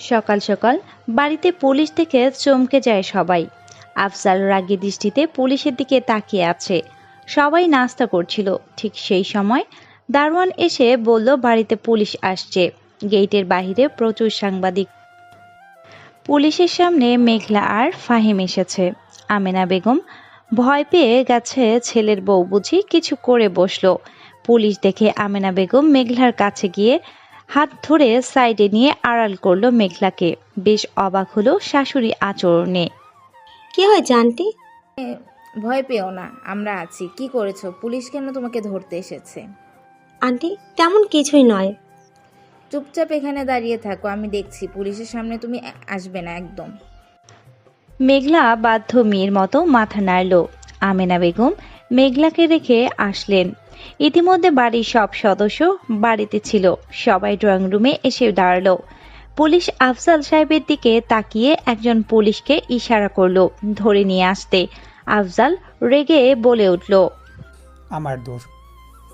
সকাল সকাল বাড়িতে পুলিশ দেখে চমকে যায় সবাই। আফজাল রাগী দৃষ্টিতে পুলিশের দিকে তাকিয়ে আছে। সবাই নাস্তা করছিল। ঠিক সেই সময় দারোয়ান এসে বলল, বাড়িতে পুলিশ আসছে। গেটের বাইরে প্রচুর সাংবাদিক। পুলিশের সামনে মেঘলা আর ফাহিম এসেছে। আমেনা বেগম ভয় পেয়ে গেছে ছেলের বউ বুঝি কিছু করে বসল। পুলিশ দেখে আমেনা বেগম মেঘলার কাছে গিয়ে হাত ধরে সাইডে নিয়ে আড়াল করল মেঘলাকে। বেশ অবাক হলো শাশুড়ি আচরণে। কি হয়েছে আন্টি? ভয় পেও না আমরা আছি। কি করেছ? পুলিশ কেন তোমাকে ধরতে এসেছে? আন্টি তেমন কিছুই নয়। চুপচাপ এখানে দাঁড়িয়ে থাকো আমি দেখছি। পুলিশের সামনে তুমি আসবে না একদম। মেঘলা বাধ্য মেয়ের মতো মাথা নাড়ল। আমেনা বেগম মেঘলাকে রেখে আসলেন। ইতিমধ্যে বাড়ির সব সদস্য বাড়িতে ছিল। সবাই ড্রয়িং রুমে এসে দাঁড়াল। পুলিশ আফজাল সাহেবের দিকে তাকিয়ে একজন পুলিশকে ইশারা করল ধরে নিয়ে আসতে। আফজাল রেগে বলে উঠল আমার দোষ।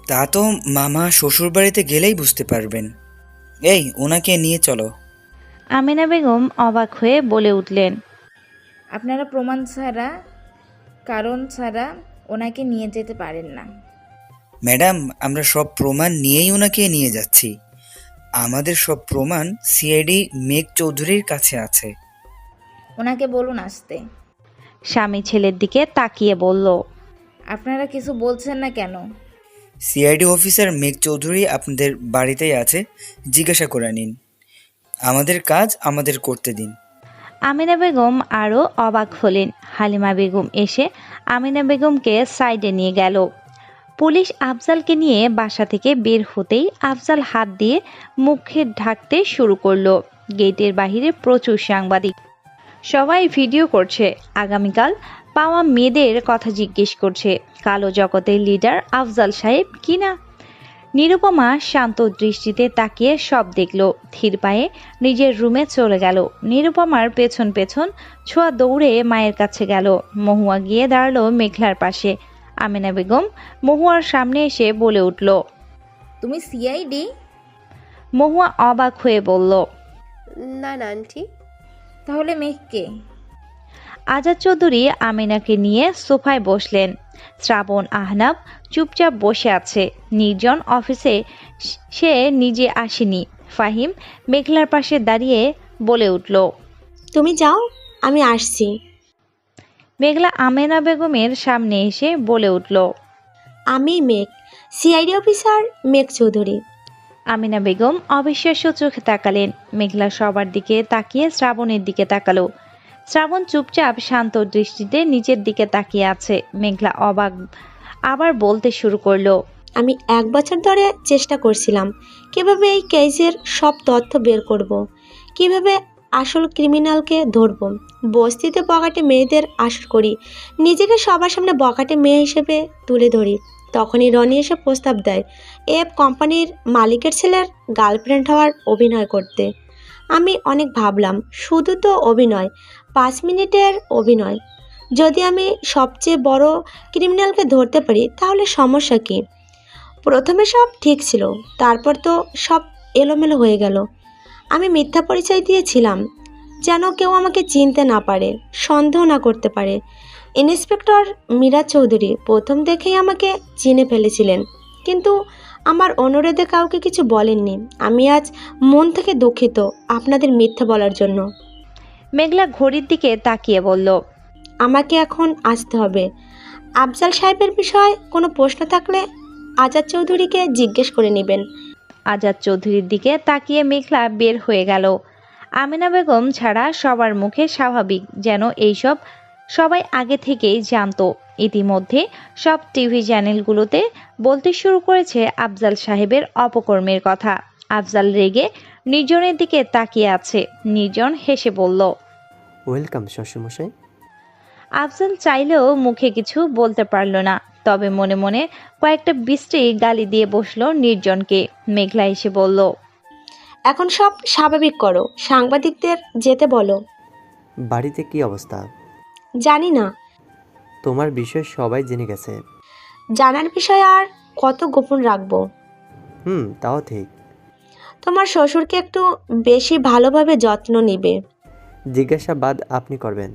তা তো মামা শ্বশুর বাড়িতে গেলেই বুঝতে পারবেন। এই ওনাকে নিয়ে চলো। আমিনা বেগম অবাক হয়ে বলে উঠলেন আপনারা প্রমাণ ছাড়া কারণ ছাড়া ওনাকে নিয়ে যেতে পারেন না। ম্যাডাম আমরা সব প্রমাণ নিয়েই ওনাকে নিয়ে যাচ্ছি। আমাদের সব প্রমাণ সিআইডি মেঘ চৌধুরীর কাছে আছে। ওনাকে বলুন আসতে। স্বামী ছেলের দিকে তাকিয়ে বলল আপনারা কিছু বলছেন না কেন? সিআইডি অফিসার মেঘ চৌধুরী আপনাদের বাড়িতেই আছে জিজ্ঞাসা করে নিন। আমাদের কাজ আমাদের করতে দিন। আমিনা বেগম আরও অবাক হলেন। হালিমা বেগম এসে আমিনা বেগমকে সাইডে নিয়ে গেল। পুলিশ আফজালকে নিয়ে বাসা থেকে বের হতেই আফজাল হাত দিয়ে মুখে ঢাকতে শুরু করল। গেটের বাইরে প্রচুর সাংবাদিক। সবাই ভিডিও করছে। আগামীকাল পাওয়া মেয়েদের কথা জিজ্ঞেস করছে। কালো জগতের লিডার আফজাল সাহেব কিনা নিরুপমা শান্ত দৃষ্টিতে তাকিয়ে সব দেখল। ধীর পায়ে নিজের রুমে চলে গেল। নিরুপমার পেছন পেছন ছোঁয়া দৌড়ে মায়ের কাছে গেল। মহুয়া গিয়ে দাঁড়াল মেঘলার পাশে। আমিনা বেগম মহুয়ার সামনে এসে বলে উঠল তুমি সিআইডি মহুয়া অবাক হয়ে বলল না না আন্টি। তাহলে মেঘকে আজাদ চৌধুরী আমিনাকে নিয়ে সোফায় বসলেন। শ্রাবণ আহনাব চুপচাপ বসে আছে। নির্জন অফিসে সে নিজে আসেনি। ফাহিম মেঘলার পাশে দাঁড়িয়ে বলে উঠল তুমি যাও আমি আসছি। মেঘলা আমেনা বেগমের সামনে এসে বলে উঠল আমি মেঘ সিআইডি অফিসার মেঘ চৌধুরী। আমিনা বেগম অবিশ্বাস্য চোখে তাকালেন। মেঘলা সবার দিকে তাকিয়ে শ্রাবণের দিকে তাকালো। শ্রাবণ চুপচাপ শান্ত দৃষ্টিতে নিচের দিকে তাকিয়ে আছে। মেঘলা অবাক আবার বলতে শুরু করল আমি এক বছর ধরে চেষ্টা করছিলাম। কীভাবে এই কেসের সব তথ্য বের করব। কীভাবে আসল ক্রিমিনালকে ধরব। বস্তিতে বকাটে মেয়েদের আসর করি। নিজেকে সবার সামনে বকাটে মেয়ে হিসেবে তুলে ধরি। তখনই রনি এসে প্রস্তাব দেয়, এফ কোম্পানির মালিকের ছেলের গার্লফ্রেন্ড হওয়ার অভিনয় করতে। আমি অনেক ভাবলাম, শুধু তো অভিনয়, পাঁচ মিনিটের অভিনয়। যদি আমি সবচেয়ে বড় ক্রিমিনালকে ধরতে পারি, তাহলে সমস্যা কী? প্রথমে সব ঠিক ছিল, তারপর তো সব এলোমেলো হয়ে গেল। আমি মিথ্যা পরিচয় দিয়েছিলাম যেন কেউ আমাকে চিনতে না পারে সন্দেহ না করতে পারে। ইন্সপেক্টর মীরা চৌধুরী প্রথম দেখেই আমাকে চিনে ফেলেছিলেন কিন্তু আমার অনুরোধে কাউকে কিছু বলেননি। আমি আজ মন থেকে দুঃখিত আপনাদের মিথ্যা বলার জন্য। মেঘলা ঘড়ির দিকে তাকিয়ে বলল আমাকে এখন আসতে হবে। আফজাল সাহেবের বিষয়ে কোনো প্রশ্ন থাকলে আজাদ চৌধুরীকে জিজ্ঞেস করে নেবেন। আজাদ চৌধুরীর দিকে তাকিয়ে মেঘলা বের হয়ে গেল। আমিনা বেগম ছাড়া সবার মুখে স্বাভাবিক যেন এইসব সবাই আগে থেকেই জানতো। ইতিমধ্যে সব টিভি চ্যানেলগুলোতে বলতে শুরু করেছে আফজাল সাহেবের অপকর্মের কথা। আফজাল রেগে নির্জনের দিকে তাকিয়ে আছে। নির্জন হেসে বলল ওয়েলকাম শ্বশুরমশাই আফজাল চাইলেও মুখে কিছু বলতে পারল না। তবে মনে মনে কয়েকটা বৃষ্টি গালি দিয়ে বসল নির্জনকে। মেঘলা এসে বলল এখন সব স্বাভাবিক করো সাংবাদিকদের যেতে বলো। বাড়িতে কি অবস্থা? জানি না। তোমার বিষয় সবাই জেনে গেছে। জানার বিষয় আর কত গোপন রাখব? হুম তাও ঠিক। তোমার শ্বশুরকে একটু বেশি ভালোভাবে যত্ন নিবে। জিজ্ঞাসাবাদ আপনি করবেন।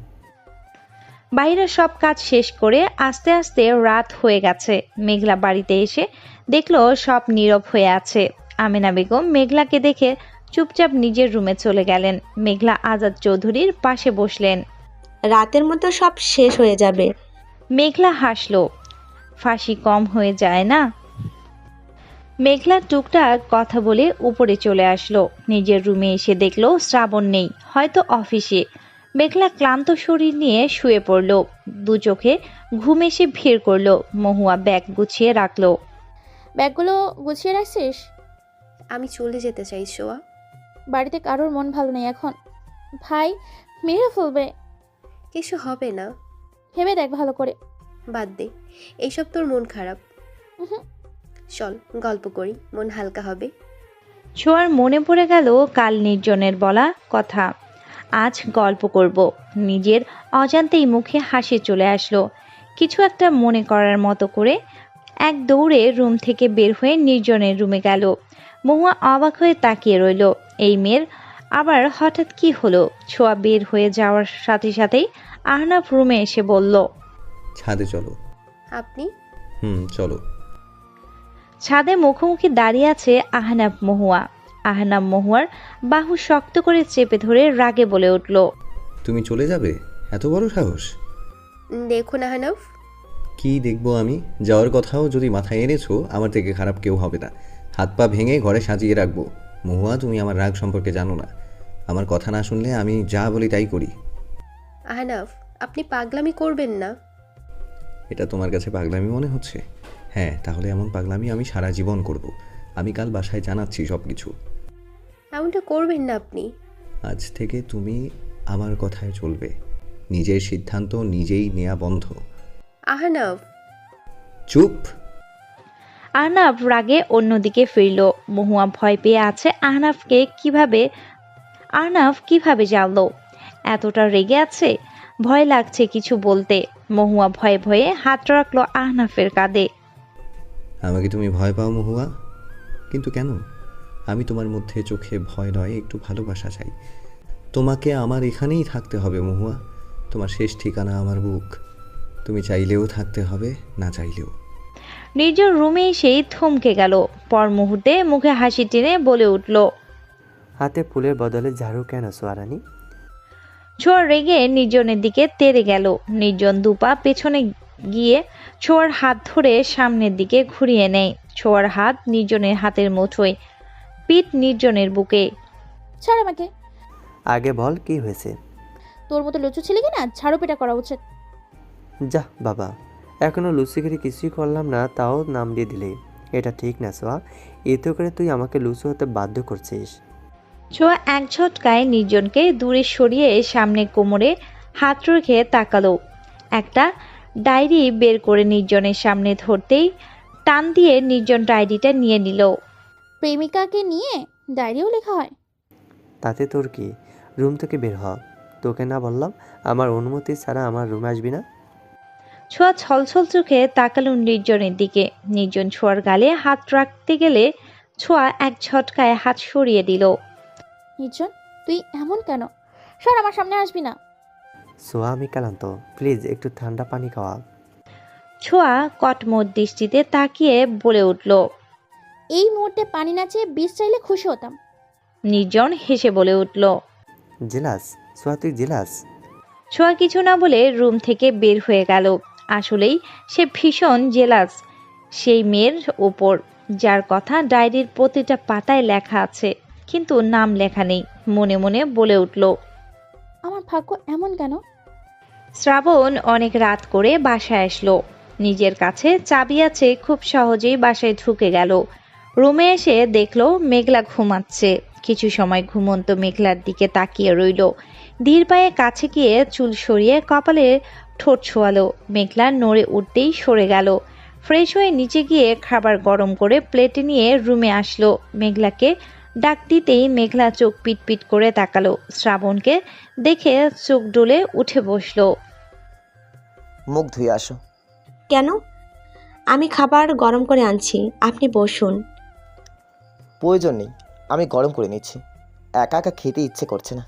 বাইরের সব কাজ শেষ করে আস্তে আস্তে রাত হয়ে গেছে। মেঘলা বাড়িতে এসে দেখল সব নীরব হয়ে আছে। আমিনা বেগম মেঘলাকে দেখে চুপচাপ নিজের রুমে চলে গেলেন। মেঘলা আজাদ চৌধুরীর পাশে বসলেন। রাতের মতো সব শেষ হয়ে যাবে। মেঘলা হাসলো। ফাঁসি কম হয়ে যায় না? মেঘলা টুকটাক কথা বলে উপরে চলে আসলো। নিজের রুমে এসে দেখল শ্রাবণ নেই। হয়তো অফিসে। মেঘলা ক্লান্ত শরীর নিয়ে শুয়ে পড়ল। দু চোখে ঘুম এসে ভিড় করল। মহুয়া ব্যাগ গুছিয়ে রাখল। ব্যাগগুলো গুছিয়ে রাখছিস? আমি চলে যেতে চাই শোয়া বাড়িতে কারোর মন ভালো নেই এখন। ভাই মেরে ফেলবে। কিছু হবে না। ভেবে দেখ ভালো করে। বাদ দে। এইসব তোর মন খারাপ। উহুম, চল গল্প করি। মন হালকা হবে। ছোঁয়ার মনে পড়ে গেল কাল নির্জনের বলা কথা। আজ গল্প করব। নিজের অজান্তেই মুখে হাসি চলে আসলো। কিছু একটা মনে করার মতো করে এক দৌড়ে রুম থেকে বের হয়ে নির্জনের রুমে গেল। মহুয়া অবাক হয়ে তাকিয়ে রইল। এই মেয়ের আবার হঠাৎ কি হলো? ছোঁয়া বের হয়ে যাওয়ার সাথে সাথেই আহনাফ রুমে এসে বলল ছাদে চলো। আপনি? হুম চলো। ছাদে মুখোমুখি দাঁড়িয়ে আছে আহনাব মহুয়া। আহনাব মহুয়ার বাহু শক্ত করে চেপে ধরে রাগে বলে উঠল তুমি চলে যাবে? এত বড় সাহস। দেখুন আহনাফ। কি দেখব আমি? যাওয়ার কথাও যদি মাথায় এনেছো আমার থেকে খারাপ কেউ হবে না। হাত পা ভেঙে ঘরে সাজিয়ে রাখব। মহুয়া তুমি আমার রাগ সম্পর্কে জানো না। আমার কথা না শুনলে আমি যা বলি তাই করি। আহনাফ আপনি পাগলামি করবেন না। এটা তোমার কাছে পাগলামি মনে হচ্ছে? হ্যাঁ তাহলে এমন পাগলামি আমি সারা জীবন করব। আমি কাল বাসায় জানাচ্ছি সব কিছু এমনটা করবেন না আপনি। আজ থেকে তুমি আমার কথায় চলবে। নিজের সিদ্ধান্ত নিজেই নেয়া বন্ধ। আহনাফ চুপ। আহনাফ রাগে অন্যদিকে ফিরল। মহুয়া ভয় পেয়ে আছে আহনাফকে কীভাবে আহনাফ কীভাবে জানলো? এতটা রেগে আছে? ভয় লাগছে কিছু বলতে। মহুয়া ভয়ে ভয়ে হাত রাখল আহনাফের কাঁধে। আমাকে তুমি ভয় পাও মহুয়া? কিন্তু কেন? আমি তোমার মধ্যে চোখে ভয় নয় একটু ভালোবাসা চাই। তোমাকে আমার এখানেই থাকতে হবে মহুয়া। তোমার শেষ ঠিকানা আমার বুক। তুমি চাইলেও থাকতে হবে না চাইলেও। নির্জন রুমে এসেই থমকে গেল। পর মুহূর্তে মুখে হাসি টেনে বলে উঠল হাতে ফুলের বদলে ঝাড়ু কেন সোয়ারানি? ছোঁয়ার রেগে নির্জনের দিকে তেড়ে গেল। নির্জন দুপা পেছনে গিয়ে ছোঁয়ার হাত ধরে সামনের দিকে ঘুরিয়ে নেয়। ছোঁয়ার হাত নির্জনের হাতের মুঠোয়। পিঠ নির্জনের বুকে। ছাড় আমাকে। আগে বল কি হয়েছে? তোর মতো লুচু ছেলে কিনা ঝাড়ু পেটা করা উচিত। যা বাবা। এখনও লুচিগিরি কিছুই করলাম না তাও নাম দিয়ে দিলে। এটা ঠিক না সোয়া। এতে করে তুই আমাকে লুচু হতে বাধ্য করছিস। ছোঁয়া এক ঝটকায় নির্জনকে দূরে সরিয়ে সামনে কোমরে হাত রেখে তাকালো। একটা ডায়েরি বের করে নির্জনের সামনে ধরতেই টান দিয়ে নির্জন ডায়েরিটা নিয়ে নিল। প্রেমিকাকে নিয়ে ডায়েরিও লেখা হয়। তাতে তোর কি? রুম থেকে বের হ। তোকে না বললাম আমার অনুমতি ছাড়া আমার রুমে আসবি না? ছোঁয়া ছলছল চোখে তাকালো নির্জনের দিকে। নির্জন ছোঁয়ার গালে হাত রাখতে গেলে ছোঁয়া এক ঝটকায় হাত সরিয়ে দিল। নির্জন তুই এমন কেন? সর আমার সামনে আসবি না। সোয়া আমি কালান্ত। প্লিজ একটু ঠান্ডা পানি খাওয়া। ছোঁয়া কটমট দৃষ্টিতে তাকিয়ে বলে উঠল এই মুহূর্তে পানি না চেয়ে বিষ চাইলে খুশি হতাম। নির্জন হেসে বলে উঠল জেলাস সোয়া তুই জেলাস? ছোঁয়া কিছু না বলে রুম থেকে বের হয়ে গেল। আসলেই সে ভীষণ জেলাস। সেই মেয়ের ওপর যার কথা ডায়েরির প্রতিটা পাতায় লেখা আছে কিন্তু নাম লেখা নেই মনে মনে বলে উঠল আমার ভাগ্য এমন কেন? শ্রাবণ অনেক রাত করে বাসায় আসলো। নিজের কাছে চাবি আছে খুব সহজেই বাসায় ঢুকে গেল। রুমে এসে দেখল মেঘলা ঘুমাচ্ছে। কিছু সময় ঘুমন্ত মেঘলার দিকে তাকিয়ে রইল। ধীর পায়ে কাছে গিয়ে চুল সরিয়ে কপালে ঠোঁট ছোয়ালো। মেঘলা নড়ে উঠতেই সরে গেল। ফ্রেশ হয়ে নিচে গিয়ে খাবার গরম করে প্লেটে নিয়ে রুমে আসলো। মেঘলাকে ডাক দিতেই মেঘলা চোখ পিটপিট করে তাকালো। শ্রাবণকে দেখে চোখ ডুলে উঠে বসল। মুখ ধুয়ে আসো। কেন? আমি খাবার গরম করে আনছি। আপনি বসুন। প্রয়োজন নেই আমি গরম করে নিচ্ছি। একা একা খেতে ইচ্ছে করছে না।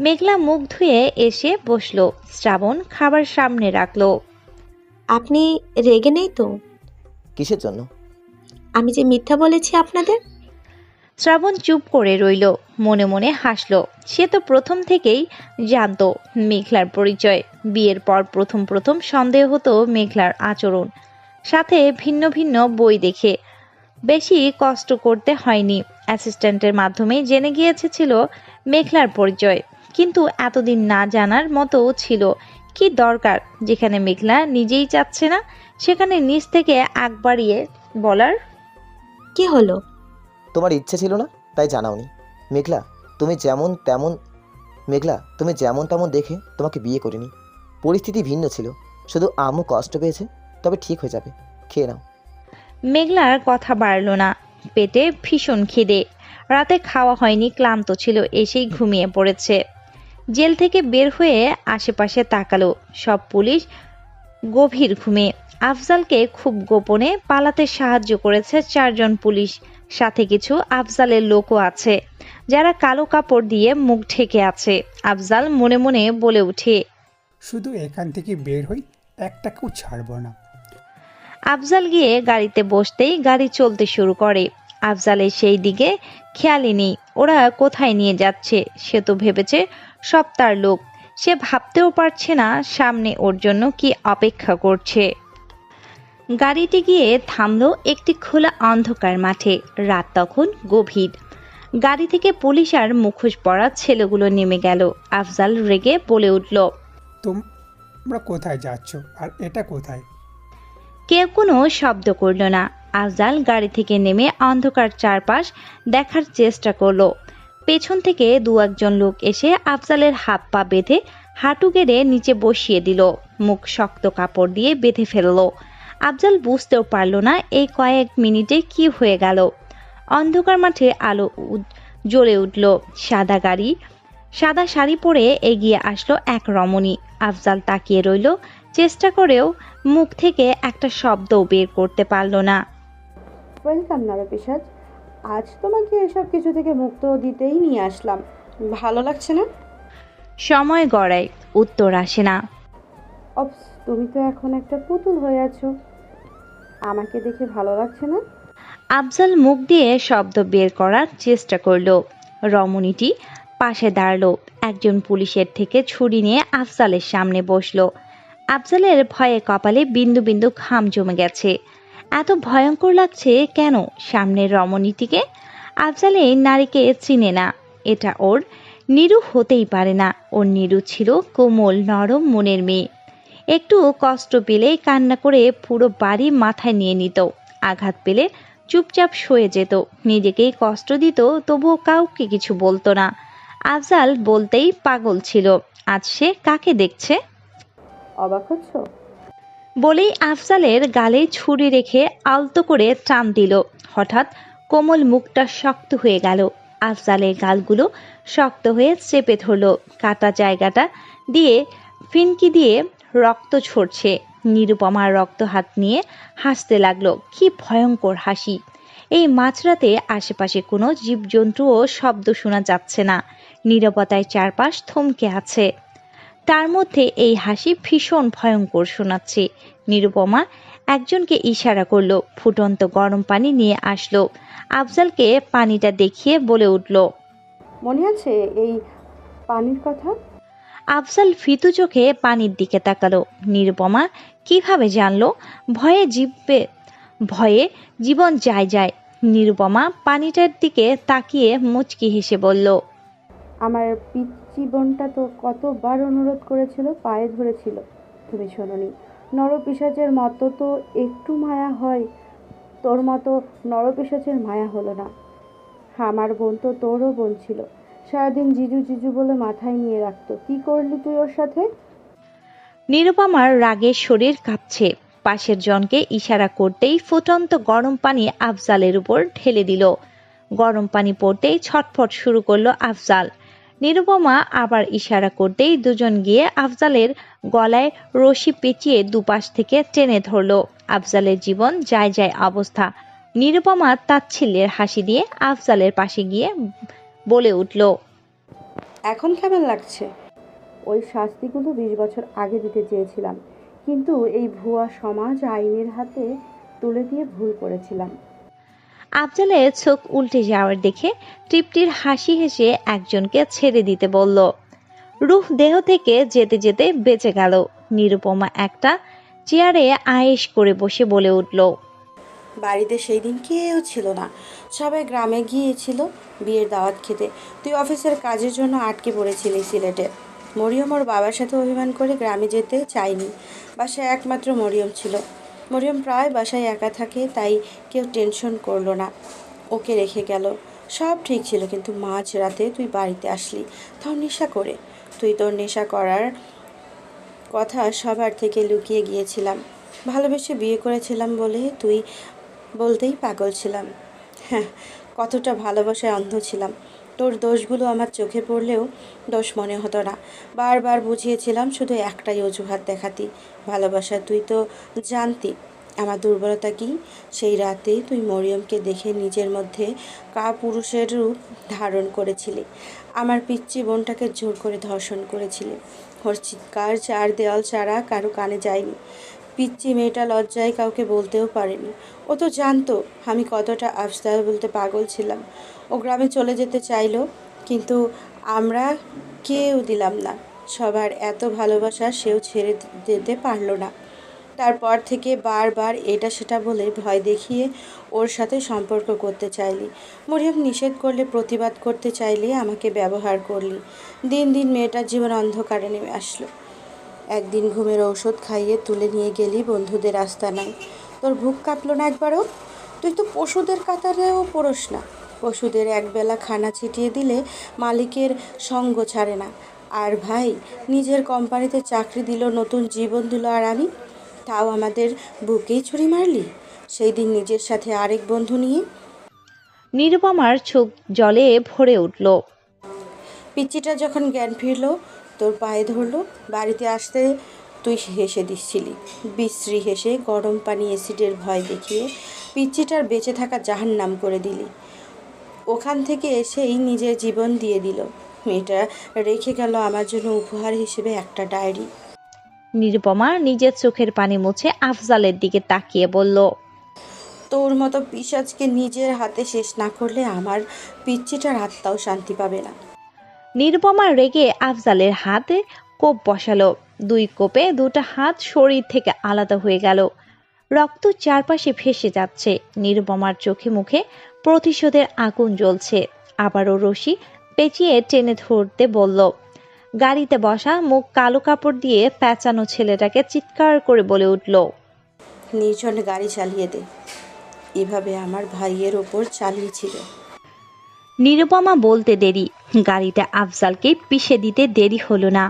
মেঘলা মুখ ধুয়ে এসে বসল। শ্রাবণ খাবার সামনে রাখল। আপনি রেগে নেই তো? কিসের জন্য? আমি যে মিথ্যা বলেছি আপনাদের? শ্রাবণ চুপ করে রইল মনে মনে হাসলো। সে তো প্রথম থেকেই জানতো মেঘলার পরিচয়। বিয়ের পর প্রথম প্রথম সন্দেহ হতো মেঘলার আচরণ। সাথে ভিন্ন ভিন্ন বই দেখে। বেশি কষ্ট করতে হয়নি। অ্যাসিস্ট্যান্টের মাধ্যমে জেনে গিয়েছে ছিল মেঘলার পরিচয়। কিন্তু এতদিন না জানার মতো ছিল। কি দরকার? যেখানে মেঘলা নিজেই চাচ্ছে না সেখানে নিজ থেকে আগ বাড়িয়ে বলার? কি হলো? তোমার ইচ্ছে ছিল না? তাই জানাওনি। মেঘলা তুমি যেমন তেমন মেঘলা তুমি যেমন তেমন দেখে তোমাকে বিয়ে করিনি। পরিস্থিতি ভিন্ন ছিল। শুধু আমও কষ্ট পেয়েছে তবে ঠিক হয়ে যাবে। খেয়ে নাও। মেঘলার কথা বাড়ল না। পেটে ভীষণ খিদে। রাতে খাওয়া হয়নি, ক্লান্ত ছিল, এসেই ঘুমিয়ে পড়েছে। জেল থেকে বের হয়ে আশেপাশে তাকালো। সব পুলিশ গভীর ঘুমে। আফজালকে খুব গোপনে পালাতে সাহায্য করেছে চারজন পুলিশ। সাথে কিছু আফজালের লোকও আছে, যারা কালো কাপড় দিয়ে মুখ ঢেকে আছে। আফজাল মনে মনে বলে উঠে শুধু এখান থেকে বের হই, একটাকেও ছাড়বো না। আফজাল গিয়ে গাড়িতে বসতেই গাড়ি চলতে শুরু করে। আফজালের সেই দিকে খেয়ালই নেই। ওরা কোথায় নিয়ে যাচ্ছে, সে তো ভেবেছে সব তার লোক। সে ভাবতেও পারছে না সামনে ওর জন্য কি অপেক্ষা করছে। গাড়িটি গিয়ে থামলো একটি খোলা অন্ধকার মাঠে। রাত তখন গভীর। গাড়ি থেকে পুলিশ আর মুখোশ পরা ছেলেগুলো নেমে গেল। আফজাল রেগে বলে উঠল তোমরা কোথায় যাচ্ছ? আর এটা কোথায়? কেউ কোনো শব্দ করল না। আফজাল গাড়ি থেকে নেমে অন্ধকার চারপাশ দেখার চেষ্টা করল। পেছন থেকে দু একজন লোক এসে আফজালের হাত পা বেঁধে হাঁটু গেড়ে নিচে বসিয়ে দিল। মুখ শক্ত কাপড় দিয়ে বেঁধে ফেলল। আফজাল বুঝতেও পারল না এই কয়েক মিনিটে কি হয়ে গেল। অন্ধকার মাঠে আলো জ্বলে উঠল। সাদা গাড়ি, সাদা শাড়ি পরে এগিয়ে আসলো এক রমণী। আফজাল তাকিয়ে রইল চেষ্টা করেও মুখ থেকে একটা শব্দও বের করতে পারল না। ওয়েলকাম নারপিসাজ আজ তোমাকে এসব কিছু থেকে মুক্ত দিতেই নিয়ে আসলাম। ভালো লাগছে না? সময় গড়ায় উত্তর আসে না। অপস তুমি তো এখন একটা পুতুল হয়ে আছো। আমাকে দেখে ভালো লাগছে না? আফজাল মুখ দিয়ে শব্দ বের করার চেষ্টা করল। রমণীটি পাশে দাঁড়াল। একজন পুলিশের থেকে ছুরি নিয়ে আফজালের সামনে বসল। আফজালের ভয়ে কপালে বিন্দু বিন্দু ঘাম জমে গেছে। এত ভয়ঙ্কর লাগছে কেন সামনের রমণীটিকে? আফজাল এই নারীকে চিনে না। এটা ওর নিরু হতেই পারে না। ওর নিরু ছিল কোমল, নরম মনের মেয়ে। একটু কষ্ট পেলেই কান্না করে পুরো বাড়ি মাথায় নিয়ে নিত। আঘাত পেলে চুপচাপ সয়ে যেত। নিজেকেই কষ্ট দিত, তবুও কাউকে কিছু বলতো না। আফজাল বলতেই পাগল ছিল। আজ সে কাকে দেখছে? অবাক হচ্ছ? বলেই আফজালের গালে ছুরি রেখে আলতো করে টান দিল। হঠাৎ কোমল মুখটা শক্ত হয়ে গেল। আফজালের গালগুলো শক্ত হয়ে চেপে ধরল। কাটা জায়গাটা দিয়ে ফিনকি দিয়ে রক্ত ছড়ছে নিরুপমার রক্ত হাত নিয়ে হাসতে লাগল। কি ভয়ঙ্কর হাসি। এই মাঝরাতে আশেপাশে কোনো জীবজন্তুও শব্দ শোনা যাচ্ছে না। নীরবতায় চারপাশ থমকে আছে। তার মধ্যে এই হাসি ভীষণ ভয়ঙ্কর শোনাচ্ছে। নিরুপমা একজনকে ইশারা করল ফুটন্ত গরম পানি নিয়ে আসলো। আফজালকে পানিটা দেখিয়ে বলে উঠল মনে আছে এই পানির কথা? আফজাল ফিতু চোখে পানির দিকে তাকালো। নিরুপমা কীভাবে জানলো? ভয়ে জিভে ভয়ে জীবন যায় যায়। নিরুপমা পানিটার দিকে তাকিয়ে মুচকি হেসে বলল আমার পিচ্চি বোনটা তো কতবার অনুরোধ করেছিল, পায়ে ধরেছিল। তুমি শোনোনি নরপিসাচের মতো তো একটু মায়া হয়, তোর মতো নরপিসাচের মায়া হলো না। আমার বোন তো তোরও বোন ছিল, সারাদিন জিজু জিজু বলে মাথায় নিয়ে রাখতো। কি করলি তুই ওর সাথে? নিরুপমার রাগে শরীর কাঁপছে। পাশের জনকে ইশারা করতেই ফুটন্ত গরম পানি আফজালের উপর ঢেলে দিল। গরম পানি পড়তেই ছটফট শুরু করল আফজাল। নিরুপমা আবার ইশারা করতেই দুজন গিয়ে আফজালের গলায় রশি পেঁচিয়ে দুপাশ থেকে টেনে ধরলো। আফজালের জীবন যায় যায় অবস্থা। নিরুপমা তাচ্ছিল্যের হাসি দিয়ে আফজালের পাশে গিয়ে বলে উঠল, এখন কেমন লাগছে? ওই শাস্তিগুলো বিশ বছর আগে দিতে চেয়েছিলাম, কিন্তু এই ভুয়া সমাজ আইনের হাতে তুলে দিয়ে ভুল করেছিলাম। আফজালের চোখ উল্টে যাওয়ার দেখে তৃপ্তির হাসি হেসে একজনকে ছেড়ে দিতে বলল। রুহ দেহ থেকে যেতে যেতে বেঁচে গেল। নিরুপমা একটা চেয়ারে আয়েশ করে বসে বলে উঠল, বাড়িতে সেই দিন কেউ ছিল না। সবাই গ্রামে গিয়েছিল বিয়ের দাওয়াত খেতে। তুই অফিসের কাজের জন্য আটকে পড়েছিলি সিলেটে। মরিয়ম ওর বাবার সাথে অভিমান করে গ্রামে যেতে চায়নি। বাসায় একমাত্র মরিয়ম ছিল। মরিয়ম প্রায় বাসায় একা থাকে, তাই কেউ টেনশন করল না। ওকে রেখে গেল। সব ঠিক ছিল, কিন্তু মাঝ রাতে তুই বাড়িতে আসলি। তাও নেশা করে। তুই তোর নেশা করার কথা সবার থেকে লুকিয়ে গিয়েছিলাম। ভালোবেসে বিয়ে করেছিলাম বলে তুই বলতেই পাগল ছিলাম। হ্যাঁ কতটা ভালোবাসায় অন্ধ ছিলাম। তোর দোষগুলো আমার চোখে পড়লেও দোষ মনে হতো না। বারবার বুঝিয়েছিলাম শুধু একটাই অজুহাত দেখাতি, ভালোবাসা তুই তো জানতি। আমার দুর্বলতা কি? সেই রাতে তুই মরিয়মকে দেখে নিজের মধ্যে কা পুরুষের রূপ ধারণ করেছিলি। আমার পিচ্চি বোনটাকে জোর করে ধর্ষণ করেছিলি। ওর চিৎকার, চার দেওয়াল ছাড়া কারও কানে যায়নি। পিচ্চি মেয়েটা লজ্জায় কাউকে বলতেও পারেনি। ও তো জানতো আমি কতটা আফসার বলতে পাগল ছিলাম। ও গ্রামে চলে যেতে চাইলো, কিন্তু আমরা কেউ দিলাম না। সবার এত ভালোবাসা সেও ছেড়ে দিতে পারল না। তারপর থেকে বারবার এটা সেটা বলে ভয় দেখিয়ে ওর সাথে সম্পর্ক করতে চাইলি। মরিয়ম নিষেধ করলে, প্রতিবাদ করতে চাইলে আমাকে ব্যবহার করলি। দিন দিন মেয়েটার জীবন অন্ধকারে নেমে আসলো। একদিন ঘুমের ঔষধ খাইয়ে তুলে নিয়ে গেলি বন্ধুদের আস্তানায়। তোর বুক কাঁপলো না একবারও? তুই তো পশুদের কাতারেও পড়োস না। পশুদের একবেলা খানা ছিটিয়ে দিলে মালিকের সঙ্গ ছাড়ে না। আর ভাই নিজের কোম্পানিতে চাকরি দিল নতুন জীবন দিল আর আমি? তাও আমাদের বুকেই ছুরি মারলি? সেই দিন নিজের সাথে আরেক বন্ধু নিয়ে? নিরুপমার চোখ জলে ভরে উঠল। পিচ্চিটা যখন জ্ঞান ফিরলো তোর পায়ে ধরলো বাড়িতে আসতে তুই হেসে দিচ্ছিলি। বিশ্রী হেসে গরম পানি অ্যাসিডের ভয় দেখিয়ে পিচ্চিটার বেঁচে থাকা জাহান নাম করে দিলি। ওখান থেকে এসেই নিজের জীবন দিয়ে দিল। মেয়েটা রেখে গেল আমার জন্য উপহার হিসেবে একটা ডায়েরি। নিরুপমা নিজের চোখের পানি মুছে আফজালের দিকে তাকিয়ে বলল তোর মতো পিসাজকে নিজের হাতে শেষ না করলে আমার পিচ্চিটার আত্মাও শান্তি পাবে না। নিরুপমা রেগে আফজালের হাতে কোপ বসালো। দুই কোপে দুটো হাত শরীর থেকে আলাদা হয়ে গেল। রক্ত চারপাশে ভেসে যাচ্ছে। নিরুপমার চোখে মুখে প্রতিশোধের আগুন জ্বলছে। আবারও রশি পেঁচিয়ে টেনে ধরতে বলল গাড়িতে বসা মুখ কালো কাপড় দিয়ে প্যাঁচানো ছেলেটাকে চিৎকার করে বলে উঠল নির্জন গাড়ি চালিয়ে দে। এভাবে আমার ভাইয়ের ওপর চালিয়েছিল নিরুপমা বলতে দেরি। গাড়িটা আফজালকে পিষে দিতে দেরি হলো না।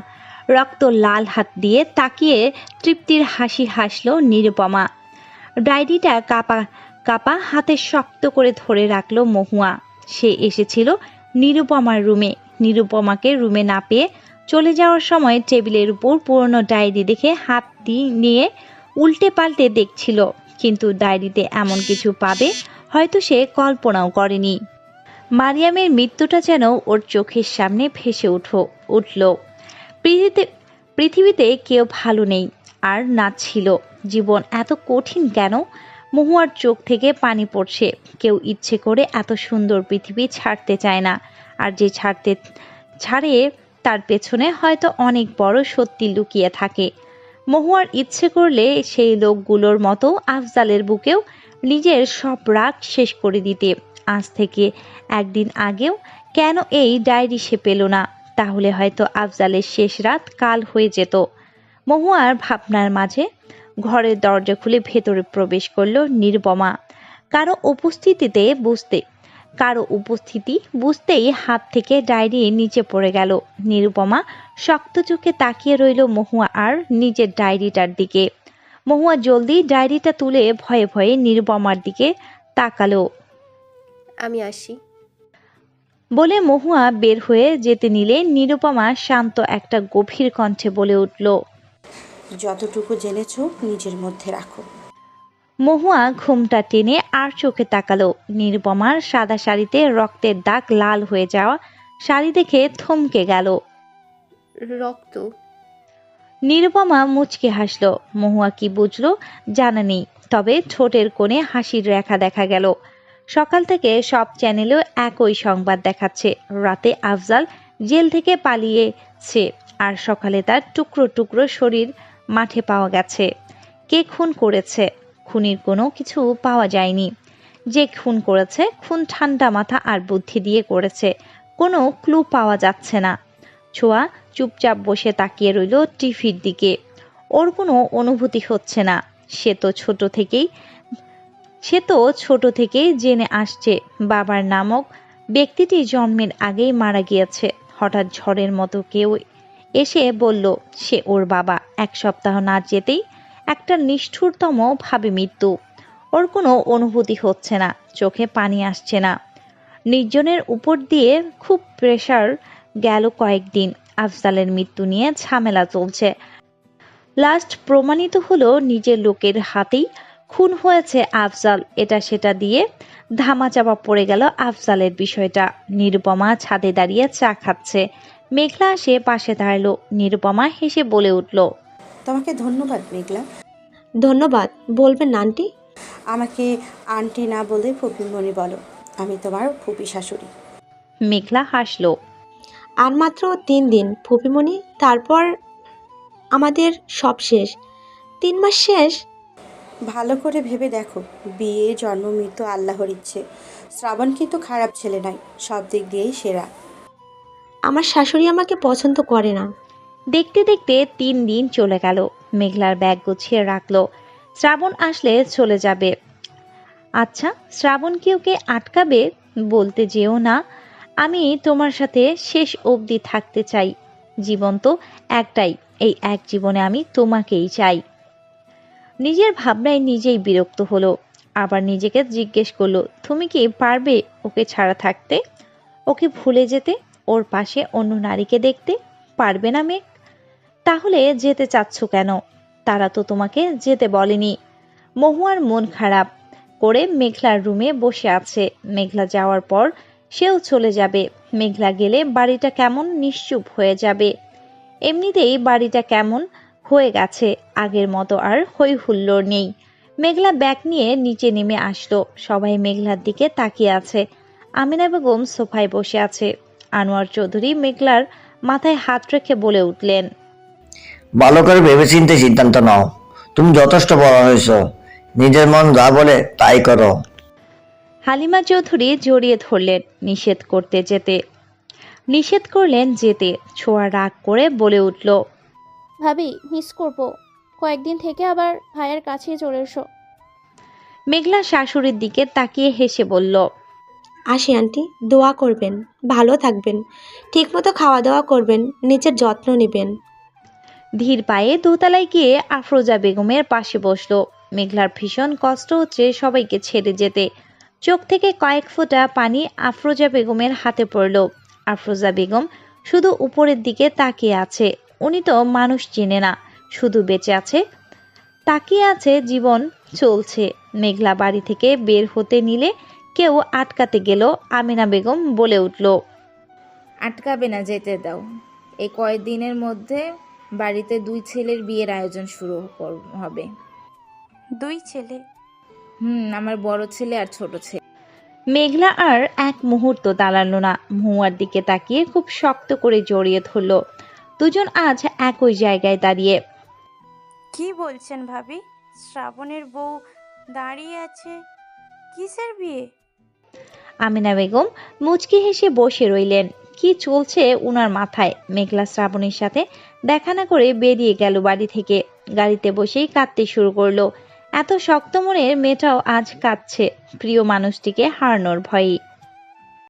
রক্ত লাল হাত দিয়ে তাকিয়ে তৃপ্তির হাসি হাসলো নিরুপমা। ডায়েরিটা কাপা কাপা হাতে শক্ত করে ধরে রাখল মহুয়া। সে এসেছিল নিরুপমার রুমে। নিরুপমাকে রুমে না পেয়ে চলে যাওয়ার সময় টেবিলের উপর পুরনো ডায়েরি দেখে হাত দিয়ে নিয়ে উল্টে পাল্টে দেখছিল। কিন্তু ডায়েরিতে এমন কিছু পাবে হয়তো সে কল্পনাও করেনি। মারিয়ামের মৃত্যুটা যেন ওর চোখের সামনে ভেসে উঠো, উঠল। পৃথিবীতে পৃথিবীতে কেউ ভালো নেই আর না ছিল। জীবন এত কঠিন কেন? মহুয়ার চোখ থেকে পানি পড়ছে। কেউ ইচ্ছে করে এত সুন্দর পৃথিবী ছাড়তে চায় না। আর যে ছাড়তে ছাড়ে তার পেছনে হয়তো অনেক বড় সত্যি লুকিয়ে থাকে। মহুয়ার ইচ্ছে করলে সেই লোকগুলোর মতো আফজালের বুকেও নিজের সব রাগ শেষ করে দিতে। আজ থেকে একদিন আগেও কেন এই ডায়েরি সে পেল না? তাহলে হয়তো আফজালের শেষ রাত কাল হয়ে যেত। মহুয়ার ভাবনার মাঝে ঘরের দরজা খুলে ভেতরে প্রবেশ করল নির্বমা। কারও উপস্থিতিতে বুঝতে, কারও উপস্থিতি বুঝতেই হাত থেকে ডায়েরি নিচে পড়ে গেল। নিরুপমা শক্ত চোখে তাকিয়ে রইল মহুয়া আর নিজের ডায়েরিটার দিকে। মহুয়া জলদি ডায়েরিটা তুলে ভয়ে ভয়ে নিরুপমার দিকে তাকালো। আমি আসি। বলে মহুয়া বের হয়ে যেতে নিলে নিরুপমা শান্ত একটা গভীর কণ্ঠে বলে উঠল যতটুকু জেনেছ নিজের মধ্যে রাখো। মহুয়া ঘুমটা টেনে আর চোখে তাকালো। নিরুপমার সাদা শাড়িতে রক্তের দাগ লাল হয়ে যাওয়া শাড়ি দেখে থমকে গেল। রক্ত। নিরুপমা মুচকে হাসলো। মহুয়া কি বুঝলো জানা নেই তবে ঠোঁটের কোণে হাসির রেখা দেখা গেল। সকাল থেকে সব চ্যানেলেও একই সংবাদ দেখাচ্ছে। রাতে আফজাল জেল থেকে পালিয়েছে আর সকালে তার টুকরো টুকরো শরীর মাঠে পাওয়া গেছে। কে খুন করেছে? খুনির কোনো কিছু পাওয়া যায়নি। যে খুন করেছে, খুন ঠান্ডা মাথা আর বুদ্ধি দিয়ে করেছে। কোনো ক্লু পাওয়া যাচ্ছে না। ছোঁয়া চুপচাপ বসে তাকিয়ে রইল টিভির দিকে। ওর কোনো অনুভূতি হচ্ছে না। সে তো ছোট থেকেই সে তো ছোট থেকেই জেনে আসছে বাবার নামক ব্যক্তিটি জন্মের আগেই মারা গিয়েছে। হঠাৎ ঝড়ের মতো কেউ এসে বলল, সে ওর বাবা। এক সপ্তাহ না যেতেই একটা নিষ্ঠুরতম ভাবে মৃত্যু। ওর কোনো অনুভূতি হচ্ছে না, চোখে পানি আসছে না। নির্জনের উপর দিয়ে খুব প্রেশার গেল কয়েকদিন। আফজালের মৃত্যু নিয়ে ঝামেলা চলছে। লাস্ট প্রমাণিত হলো নিজের লোকের হাতেই খুন হয়েছে আফজাল। এটা সেটা দিয়ে ধামাচাপা পড়ে গেল আফজালের বিষয়টা। নিরুপমা ছাদে দাঁড়িয়ে চা খাচ্ছে। মেঘলা আসে পাশে দাঁড়াল। নিরুপমা হেসে বলে উঠল তোমাকে ধন্যবাদ মেঘলা। ধন্যবাদ। বলবেন না আন্টি? আমাকে আন্টি না বলে ফুপিমণি বলো। আমি তোমার ফুপি শাশুড়ি। মেঘলা হাসলো আর মাত্র তিন দিন ফুপিমণি তারপর আমাদের সব শেষ। তিন মাস শেষ? ভালো করে ভেবে দেখো। বিয়ে, জন্ম, মৃত্যু, আল্লাহর ইচ্ছে। শ্রাবণ কিন্তু খারাপ ছেলে নয়, সব দিক দিয়েই সেরা। আমার শাশুড়ি আমাকে পছন্দ করে না। দেখতে দেখতে তিন দিন চলে গেল, মেঘলার ব্যাগ গুছিয়ে রাখল। শ্রাবণ আসলে চলে যাবে। আচ্ছা শ্রাবণ কি ওকে আটকাবে বলতে যেও না। আমি তোমার সাথে শেষ অবধি থাকতে চাই। জীবন তো একটাই, এই এক জীবনে আমি তোমাকেই চাই। নিজের ভাবনায় নিজেই বিরক্ত হলো। আবার নিজেকে জিজ্ঞেস করল, তুমি কি পারবে ওকে ছাড়া থাকতে? ওকে ভুলে যেতে? ওর পাশে অন্য নারীকে দেখতে? পারবে না মেঘ তাহলে যেতে চাচ্ছ কেন? তারা তো তোমাকে যেতে বলেনি। মহুয়ার মন খারাপ করে মেঘলার রুমে বসে আছে। মেঘলা যাওয়ার পর সেও চলে যাবে। মেঘলা গেলে বাড়িটা কেমন নিশ্চুপ হয়ে যাবে। এমনিতেই বাড়িটা কেমন হয়ে গেছে। আগের মতো আর হই হুল্লোড় নেই। মেঘলা ব্যাগ নিয়ে নিচে নেমে আসলো। সবাই মেঘলার দিকে তাকিয়ে আছে। আমিনা বেগম সোফায় বসে আছে। আনোয়ার চৌধুরী মেঘলার মাথায় হাত রেখে বলে উঠলেন ভালো করে ভেবেচিন্তে সিদ্ধান্ত নাও। তুমি যথেষ্ট বড় হয়েছ। নিজের মন যা বলে তাই করো। হালিমা চৌধুরী জড়িয়ে ধরলেন নিষেধ করতে যেতে। নিষেধ করলেন যেতে। ছোঁয়া রাগ করে বলে উঠল ভাবি মিস করব। কয়েকদিন থেকে আবার ভাইয়ের কাছেই চলে এসো। মেঘলা শাশুড়ির দিকে তাকিয়ে হেসে বলল আসি আন্টি দোয়া করবেন ভালো থাকবেন। ঠিকমতো খাওয়া দাওয়া করবেন নিজের যত্ন নেবেন। ধীর পায়ে দোতলায় গিয়ে আফরোজা বেগমের পাশে বসল। মেঘলার ভীষণ কষ্ট হচ্ছে সবাইকে ছেড়ে যেতে। চোখ থেকে কয়েক ফোঁটা পানি আফরোজা বেগমের হাতে পড়ল। আফরোজা বেগম শুধু উপরের দিকে তাকিয়ে আছে। উনি তো মানুষ চেনে না শুধু বেঁচে আছে। তাকিয়ে আছে জীবন চলছে মেঘলা বাড়ি থেকে বের হতে নিলে কেউ আটকাতে গেল আমিনা বেগম বলে উঠল। আটকাবে না যেতে দাও। এই কয়েকদিনের মধ্যে বাড়িতে দুই ছেলের বিয়ের আয়োজন শুরু কর- হবে। দুই ছেলে? হুম আমার বড় ছেলে আর ছোট ছেলে। মেঘলা আর এক মুহূর্ত দাঁড়াল না। মহুয়ার দিকে তাকিয়ে খুব শক্ত করে জড়িয়ে ধরল। দুজন আজ একই জায়গায় দাঁড়িয়ে। কি বলছেন ভাবি? শ্রাবণের বউ দাঁড়িয়ে আছে। কিসের বিয়ে? আমিনা বেগম মুচকি হেসে বসে রইলেন। কি চলছে উনার মাথায়? মেঘলা শ্রাবণীর সাথে দেখা না করে বেরিয়ে গেল বাড়ি থেকে। গাড়িতে বসেই কাঁদতে শুরু করল। এত শক্ত মনের মেয়েটাও আজ কাঁদছে। প্রিয় মানুষটিকে হারানোর ভয়ে।